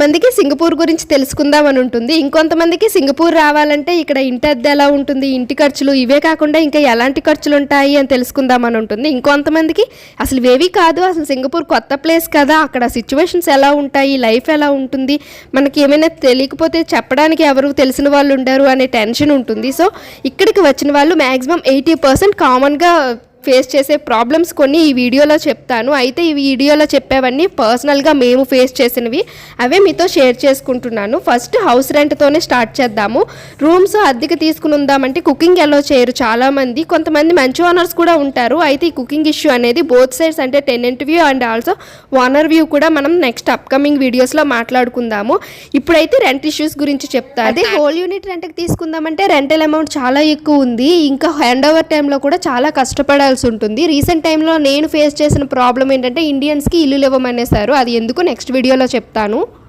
కొంతమందికి సింగపూర్ గురించి తెలుసుకుందాం అని ఉంటుంది. ఇంకొంతమందికి సింగపూర్ రావాలంటే ఇక్కడ ఇంటి అద్దె ఎలా ఉంటుంది ఇంటి ఖర్చులు ఇవే కాకుండా ఇంకా ఎలాంటి ఖర్చులు ఉంటాయి అని తెలుసుకుందాం అని ఉంటుంది. ఇంకొంతమందికి అసలు ఇవేవి కాదు అసలు సింగపూర్ కొత్త ప్లేస్ కదా అక్కడ సిచ్యువేషన్స్ ఎలా ఉంటాయి లైఫ్ ఎలా ఉంటుంది మనకి ఏమైనా తెలియకపోతే చెప్పడానికి ఎవరు తెలిసిన వాళ్ళు ఉండరు అనే టెన్షన్ ఉంటుంది. సో ఇక్కడికి వచ్చిన వాళ్ళు మ్యాక్సిమం ఎయిటీ పర్సెంట్ కామన్గా ఫేస్ చేసే ప్రాబ్లమ్స్ కొన్ని ఈ వీడియోలో చెప్తాను. అయితే ఈ వీడియోలో చెప్పేవన్నీ పర్సనల్గా మేము ఫేస్ చేసినవి. అవే మీతో షేర్ చేసుకుంటున్నాను. ఫస్ట్ హౌస్ రెంట్తోనే స్టార్ట్ చేద్దాము. రూమ్స్ అద్దెకి తీసుకుని ఉందామంటే కుకింగ్ ఎలా చేయరు చాలామంది. కొంతమంది మంచి ఓనర్స్ కూడా ఉంటారు. అయితే ఈ కుకింగ్ ఇష్యూ అనేది బోత్ సైడ్స్ అంటే tenant view and also owner view కూడా మనం నెక్స్ట్ అప్కమింగ్ వీడియోస్లో మాట్లాడుకుందాము. ఇప్పుడైతే రెంట్ ఇష్యూస్ గురించి చెప్తాను. అదే హోల్ యూనిట్ రెంట్కి తీసుకుందామంటే రెంటల్ అమౌంట్ చాలా ఎక్కువ ఉంది. ఇంకా హ్యాండ్ ఓవర్ టైంలో కూడా చాలా చేయాల్సి ఉంటుంది. రీసెంట్ టైంలో నేను ఫేస్ చేసిన ప్రాబ్లం ఏంటంటే ఇండియన్స్కి ఇల్లు ఇవ్వమనేసారు అది ఎందుకు? నెక్స్ట్ వీడియోలో చెప్తాను.